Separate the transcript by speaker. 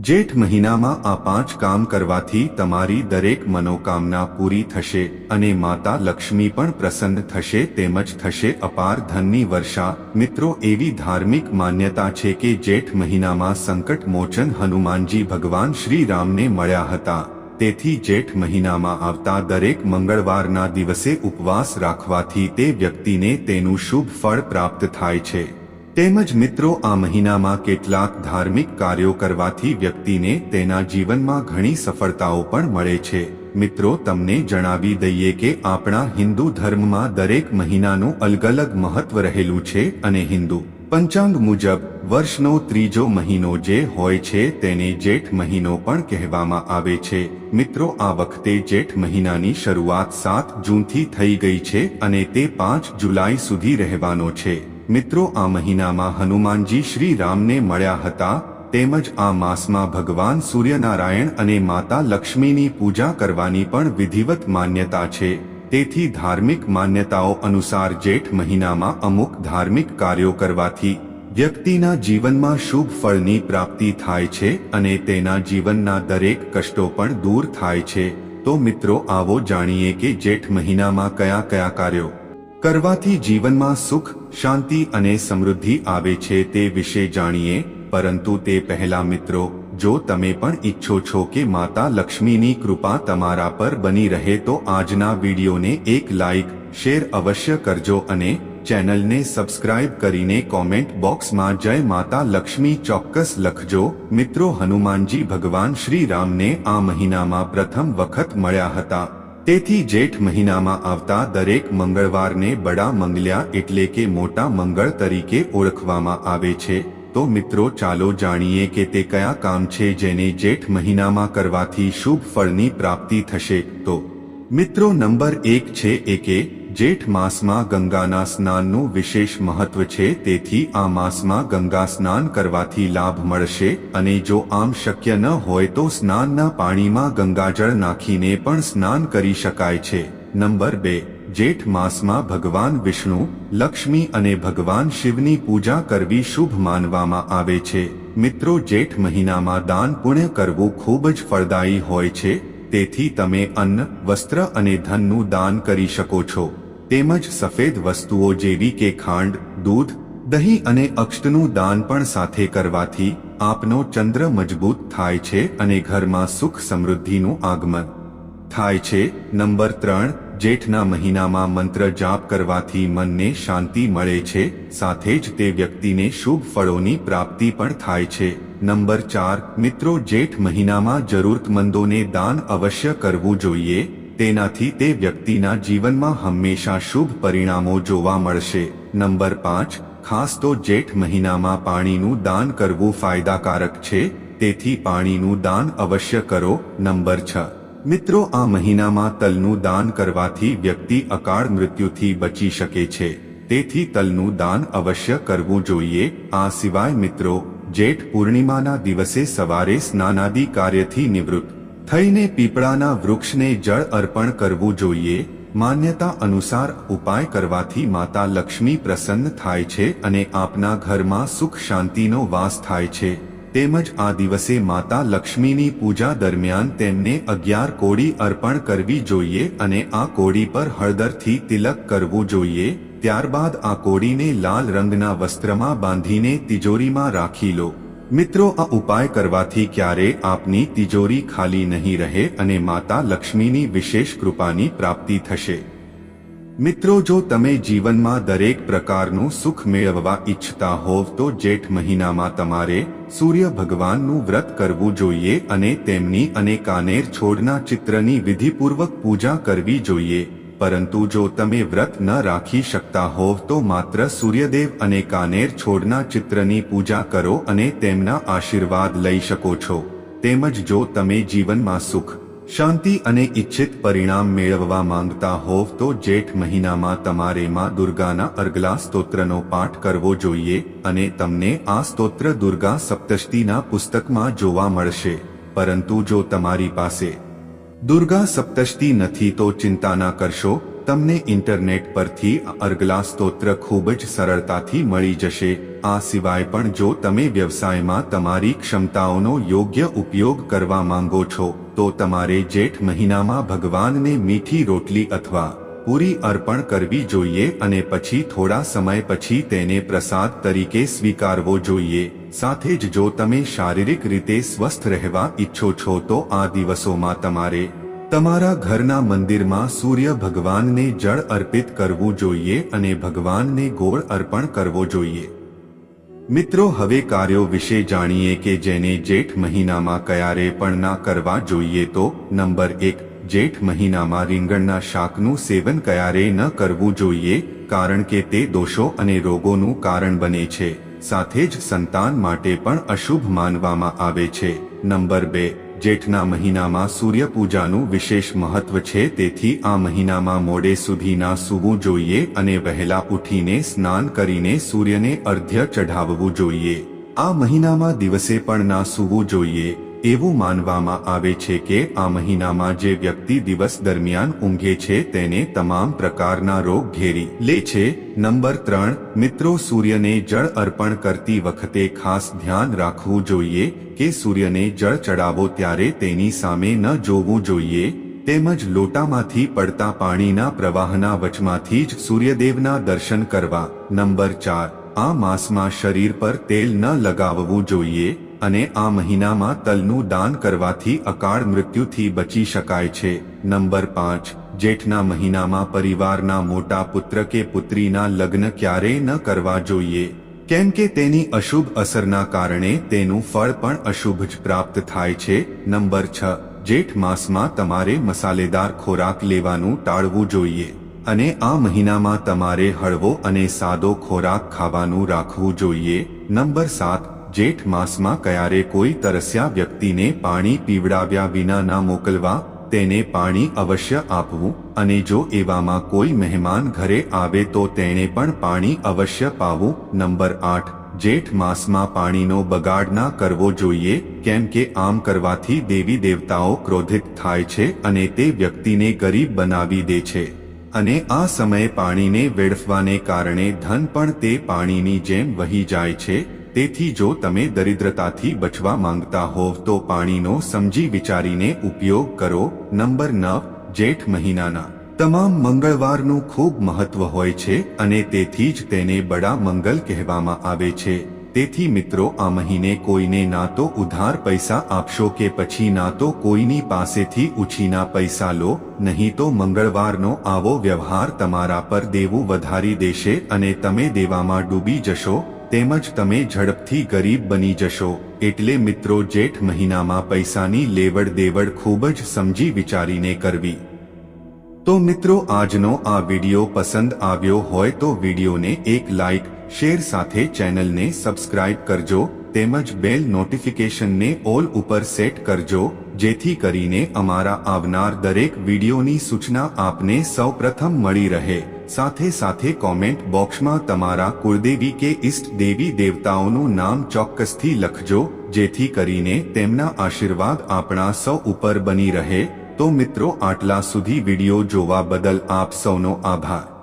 Speaker 1: જેઠ મહિનામાં આ પાંચ કામ કરવાથી તમારી દરેક મનોકામના પૂરી થશે અને માતા લક્ષ્મી પણ પ્રસન્ન થશે તેમજ થશે અપાર ધનની વર્ષા. મિત્રો, એવી ધાર્મિક માન્યતા છે કે જેઠ મહિનામાં સંકટ મોચન હનુમાનજી ભગવાન શ્રી રામને મળ્યા હતા. તેથી જેઠ મહિનામાં આવતા દરેક મંગળવારના દિવસે ઉપવાસ રાખવાથી તે વ્યક્તિને તેનું શુભ ફળ પ્રાપ્ત થાય છે. તેમજ મિત્રો, આ મહિનામાં કેટલાક ધાર્મિક કાર્યો કરવાથી વ્યક્તિને તેના જીવનમાં ઘણી સફળતાઓ પણ મળે છે. મિત્રો, તમને જણાવી દઈએ કે આપણા હિન્દુ ધર્મમાં દરેક મહિનાનું અલગ અલગ મહત્વ રહેલું છે અને હિન્દુ પંચાંગ મુજબ વર્ષનો ત્રીજો મહિનો જે હોય છે તેને જેઠ મહિનો પણ કહેવામાં આવે છે. મિત્રો, આ વખતે જેઠ મહિનાની શરૂઆત સાત જૂનથી થઈ ગઈ છે અને તે પાંચ જુલાઈ સુધી રહેવાનો છે. મિત્રો, આ મહિનામાં હનુમાનજી શ્રી રામને મળ્યા હતા, તેમજ આ માસમાં ભગવાન સૂર્યનારાયણ અને માતા લક્ષ્મીની પૂજા કરવાની પણ વિધિવત માન્યતા છે. તેથી ધાર્મિક માન્યતાઓ અનુસાર જેઠ મહિનામાં અમુક ધાર્મિક કાર્યો કરવાથી વ્યક્તિના જીવનમાં શુભ ફળની પ્રાપ્તિ થાય છે અને તેના જીવનના દરેક કષ્ટો પણ દૂર થાય છે. તો મિત્રો, આવો જાણીએ કે જેઠ મહિનામાં કયા કયા કાર્યો કરવાથી જીવનમાં સુખ, શાંતિ અને સમૃદ્ધિ આવે છે તે વિશે જાણીએ, પરંતુ તે પહેલા મિત્રો, જો તમે પણ ઈચ્છો છો કે માતા લક્ષ્મીની કૃપા તમારા પર બની રહે તો આજના વિડીયોને એક લાઈક, શેર અવશ્ય કરજો અને ચેનલને સબસ્ક્રાઇબ કરીને કોમેન્ટ બોક્સમાં જય માતા લક્ષ્મી ચોક્કસ લખજો. મિત્રો હનુમાનજી ભગવાન શ્રી રામને આ મહિનામાં પ્રથમ વખત મળ્યા હતા. તેથી જેઠ મહિનામાં આવતા દરેક મંગળવારને બડા મંગલ્યા એટલે કે મોટા મંગળ તરીકે ઓળખવામાં આવે છે. તો મિત્રો ચાલો જાણીએ કે તે કયા કામ છે જેને જેઠ મહિનામાં કરવાથી શુભ ફળની પ્રાપ્તિ થશે. તો મિત્રો નંબર એક છે એકે જેઠ માસમાં ગંગાના સ્નાનનું વિશેષ મહત્વ છે, તેથી આ માસમાં ગંગા સ્નાન કરવાથી લાભ મળશે અને જો આમ શક્ય ન હોય તો સ્નાનના પાણીમાં ગંગાજળ નાખીને પણ સ્નાન કરી શકાય છે. નંબર બે, જેઠ માસમાં ભગવાન વિષ્ણુ, લક્ષ્મી અને ભગવાન શિવની પૂજા કરવી શુભ માનવામાં આવે છે. મિત્રો, જેઠ મહિનામાં દાન પુણ્ય કરવું ખૂબ જ ફળદાયી હોય છે, તેથી તમે અન્ન, વસ્ત્ર અને ધનનું દાન કરી શકો છો. તેમજ સફેદ વસ્તુઓ જેવી કે ખાંડ, દૂધ, દહીં અને અક્ષતનું દાન પણ સાથે કરવાથી આપનો ચંદ્ર મજબૂત થાય છે અને ઘરમાં સુખ સમૃદ્ધિનું આગમન થાય છે. નંબર ત્રણ, જેઠના મહિનામાં મંત્ર જાપ કરવાથી મનને શાંતિ મળે છે, સાથે જ તે વ્યક્તિને શુભ ફળોની પ્રાપ્તિ પણ થાય છે. નંબર ચાર, મિત્રો જેઠ મહિનામાં જરૂરતમંદોને દાન અવશ્ય કરવું જોઈએ. તેનાથી તે વ્યક્તિના જીવનમાં હંમેશા શુભ પરિણામો જોવા મળશે. નંબર પાંચ, ખાસ તો જેઠ મહિનામાં પાણીનું દાન કરવું ફાયદાકારક છે, તેથી પાણીનું દાન અવશ્ય કરો. નંબર છ, મિત્રો આ મહિનામાં તલનું દાન કરવાથી વ્યક્તિ અકાળ મૃત્યુથી બચી શકે છે, તેથી તલનું દાન અવશ્ય કરવું જોઈએ. આ સિવાય મિત્રો, જેઠ પૂર્ણિમાના દિવસે સવારે સ્નાનાદિ કાર્યથી નિવૃત્ત થઈને પીપળાના વૃક્ષને જળ અર્પણ કરવું જોઈએ, માન્યતા અનુસાર ઉપાય કરવાથી માતા લક્ષ્મી પ્રસન્ન થાય છે અને આપના ઘરમાં સુખ શાંતિનો વાસ થાય છે. તેમજ આ દિવસે માતા લક્ષ્મીની પૂજા દરમિયાન તેમને અગિયાર કોડી અર્પણ કરવી જોઈએ અને આ કોડી પર હળદરથી તિલક કરવું જોઈએ, ત્યારબાદ આ કોડીને લાલ રંગના વસ્ત્રમાં બાંધીને તિજોરીમાં રાખી લો. મિત્રો, આ ઉપાય કરવાથી ક્યારે આપની તિજોરી ખાલી નહીં રહે અને માતા લક્ષ્મીની વિશેષ કૃપાની પ્રાપ્તિ થશે. મિત્રો, જો તમે જીવનમાં દરેક પ્રકારનું સુખ મેળવવા ઈચ્છતા હોવ, તો જેઠ મહિનામાં તમારે સૂર્ય ભગવાનનું વ્રત કરવું જોઈએ અને તેમની અને કાનેર છોડના ચિત્રની વિધિપૂર્વક પૂજા કરવી જોઈએ. પરંતુ જો તમે વ્રત ન રાખી શકતા હોવ તો માત્ર સૂર્યદેવ અને કાનેર છોડના ચિત્રની પૂજા કરો અને તેમના આશીર્વાદ લઈ શકો છો. તેમજ જો તમે જીવનમાં સુખ, શાંતિ અને ઈચ્છિત પરિણામ મેળવવા માંગતા હોવ તો જેઠ મહિનામાં તમારે માં દુર્ગાના અર્ગલા સ્તોત્રનો પાઠ કરવો જોઈએ અને તમને આ સ્તોત્ર દુર્ગા સપ્તષ્ટિના પુસ્તકમાં જોવા મળશે. પરંતુ જો તમારી પાસે દુર્ગા સપ્તષ્ટી નથી તો ચિંતા ના કરશો, તમને ઇન્ટરનેટ પરથી અર્ગલા સ્તોત્ર ખૂબ જ સરળતાથી મળી જશે. આ સિવાય પણ જો તમે વ્યવસાયમાં તમારી ક્ષમતાઓનો યોગ્ય ઉપયોગ કરવા માંગો છો, તો તમારે જેઠ મહિનામાં ભગવાનને મીઠી રોટલી અથવા પૂરી અર્પણ કરવી જોઈએ અને પછી થોડા સમય પછી તેને પ્રસાદ તરીકે સ્વીકારવો જોઈએ. સાથે જ જો તમે શારીરિક રીતે સ્વસ્થ રહેવા ઈચ્છો છો તો આ દિવસોમાં તમારે તમારા ઘરના મંદિરમાં સૂર્ય ભગવાનને જળ અર્પિત કરવું જોઈએ અને ભગવાનને ગોળ અર્પણ કરવો જોઈએ. મિત્રો, હવે કાર્યો વિશે જાણીએ કે જેને જેઠ મહિનામાં કયારે પણ ના કરવા જોઈએ તો નંબર એક, જેઠ મહિનામાં રીંગણના શાકનું સેવન કયારે ન કરવું જોઈએ કારણ કે તે દોષો અને રોગોનું કારણ બને છે. સાથે જ સંતાન માટે પણ અશુભ માનવામાં આવે છે. નંબર બે, જેઠના મહિનામાં સૂર્ય પૂજાનું વિશેષ મહત્વ છે. તેથી આ મહિનામાં મોડે સુધી ના સૂવું જોઈએ અને વહેલા ઉઠીને સ્નાન કરીને સૂર્યને અર્ધ્ય ચઢાવવું જોઈએ. આ મહિનામાં દિવસે પણ ના સૂવું જોઈએ. એવું માનવામાં આવે છે કે આ મહિનામાં જે વ્યક્તિ દિવસ દરમિયાન ઊંઘે છે તેને તમામ પ્રકારના રોગ ઘેરી લે છે. નંબર ત્રણ, મિત્રો સૂર્યને જળ અર્પણ કરતી વખતે ખાસ ધ્યાન રાખવું જોઈએ કે સૂર્યને જળ ચડાવો ત્યારે તેની સામે ન જોવું જોઈએ. તેમજ લોટામાંથી પડતા પાણીના પ્રવાહના વચમાંથી જ સૂર્યદેવના દર્શન કરવા. નંબર ચાર, આ માસમાં શરીર પર તેલ ન લગાવવું જોઈએ. અને આ મહિનામાં તલનું દાન કરવાથી અકાળ મૃત્યુથી બચી શકાય છે. નંબર પાંચ. જેઠના મહિનામાં પરિવારના મોટા પુત્ર કે પુત્રીના લગ્ન ક્યારેય ન કરવા જોઈએ. કેમ કે તેની અશુભ અસરના કારણે તેનું ફળ પણ અશુભ જ પ્રાપ્ત થાય છે. નંબર છ. જેઠ માસમાં તમારે મસાલેદાર ખોરાક લેવાનું ટાળવું જોઈએ અને આ મહિનામાં તમારે હળવો અને સાદો ખોરાક ખાવાનું રાખવું જોઈએ. નંબર સાત. જેઠ માસમાં ક્યારે કોઈ તરસ્યા વ્યક્તિને પાણી પીવડાવ્યા વિના ના મોકલવા, તેને પાણી અવશ્ય આપવું, અને જો એવામાં કોઈ મહેમાન ઘરે આવે તો તેણે પણ પાણી અવશ્ય પાવું. નંબર આઠ. જેઠ માસમાં પાણીનો બગાડ ના કરવો જોઈએ, કેમ કે આમ કરવાથી દેવી દેવતાઓ ક્રોધિત થાય છે અને તે વ્યક્તિને ગરીબ બનાવી દે છે. અને આ સમયે પાણીને વેડફવાને કારણે ધન પણ તે પાણીની જેમ વહી જાય છે. તેથી જો તમે દરિદ્રતાથી બચવા માંગતા હોવ તો પાણીનો સમજી વિચારીને ઉપયોગ કરો. નંબર નવ, જેઠ મહિનાના. તમામ મંગળવારનું ખૂબ મહત્વ હોય છે અને તેથી જ તેને બડા મંગલ કહેવામાં આવે છે. તેથી મિત્રો, આ મહિને કોઈને ના તો ઉધાર પૈસા આપશો કે પછી ના તો કોઈની પાસેથી ઉછીના પૈસા લો, નહીં તો મંગળવારનો આવો વ્યવહાર તમારા પર દેવું વધારી દેશે અને તમે દેવામાં ડૂબી જશો. તેમજ તમે ઝડપથી ગરીબ બની જશો. એટલે મિત્રો, જેઠ મહિનામાં પૈસાની લેવડ દેવડ ખૂબ જ સમજી વિચારીને કરવી. તો મિત્રો, આજનો આ વિડિયો પસંદ આવ્યો હોય તો વિડિયોને એક લાઇક શેર સાથે ચેનલને સબસ્ક્રાઇબ કરજો, તેમજ બેલ નોટિફિકેશનને ઓલ ઉપર સેટ કરજો, જેથી કરીને અમારા આવનાર દરેક વિડીયોની સૂચના આપને સૌપ્રથમ મળી રહે. સાથે સાથે કોમેન્ટ બોક્સમાં તમારા કુળદેવી કે ઇષ્ટ દેવી દેવતાઓનું નામ ચોક્કસથી લખજો, જેથી કરીને તેમના આશીર્વાદ આપણા સૌ ઉપર બની રહે. તો મિત્રો, આટલા સુધી વીડિયો જોવા બદલ આપ સૌનો આભાર.